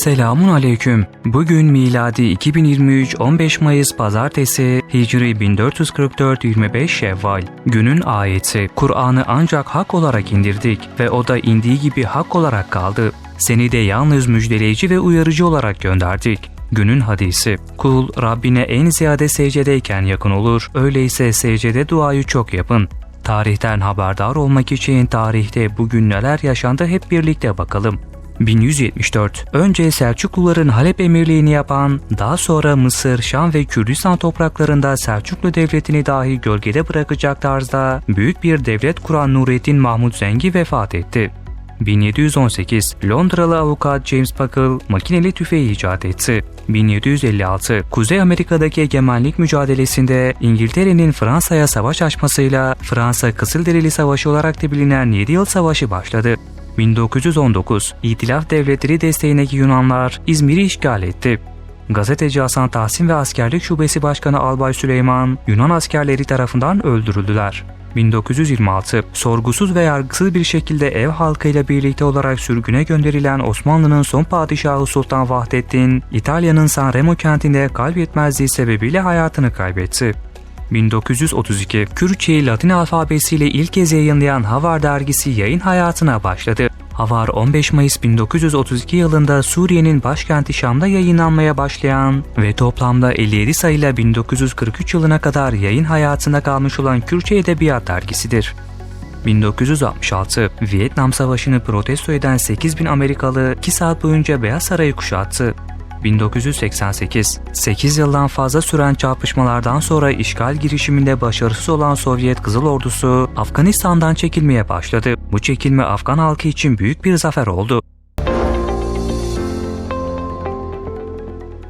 Selamun Aleyküm. Bugün miladi 2023 15 Mayıs Pazartesi, Hicri 1444 25 Şevval. Günün ayeti. Kur'an'ı ancak hak olarak indirdik ve o da indiği gibi hak olarak kaldı. Seni de yalnız müjdeleyici ve uyarıcı olarak gönderdik. Günün hadisi. Kul Rabbine en ziyade secdedeyken yakın olur. Öyleyse secdede duayı çok yapın. Tarihten haberdar olmak için tarihte bugün neler yaşandı hep birlikte bakalım. 1174. Önce Selçukluların Halep emirliğini yapan, daha sonra Mısır, Şam ve Kürdistan topraklarında Selçuklu devletini dahi gölgede bırakacak tarzda büyük bir devlet kuran Nurettin Mahmud Zengi vefat etti. 1718 Londralı avukat James Buckle makineli tüfeği icat etti. 1756 Kuzey Amerika'daki egemenlik mücadelesinde İngiltere'nin Fransa'ya savaş açmasıyla Fransa Kızılderili Savaşı olarak da bilinen 7 yıl savaşı başladı. 1919 İtilaf devletleri desteğindeki Yunanlar İzmir'i işgal etti. Gazeteci Hasan Tahsin ve Askerlik Şubesi Başkanı Albay Süleyman Yunan askerleri tarafından öldürüldüler. 1926 sorgusuz ve yargısız bir şekilde ev halkıyla birlikte olarak sürgüne gönderilen Osmanlı'nın son padişahı Sultan Vahdettin, İtalya'nın Sanremo kentinde kalp yetmezliği sebebiyle hayatını kaybetti. 1932 Kürtçeyi Latin alfabesiyle ilk kez yayınlayan Havar dergisi yayın hayatına başladı. Havar 15 Mayıs 1932 yılında Suriye'nin başkenti Şam'da yayınlanmaya başlayan ve toplamda 57 sayıyla 1943 yılına kadar yayın hayatında kalmış olan Kürtçe Edebiyat dergisidir. 1966 Vietnam Savaşı'nı protesto eden 8000 Amerikalı 2 saat boyunca Beyaz Sarayı kuşattı. 1988 8 yıldan fazla süren çarpışmalardan sonra işgal girişiminde başarısız olan Sovyet Kızıl Ordusu Afganistan'dan çekilmeye başladı. Bu çekilme Afgan halkı için büyük bir zafer oldu.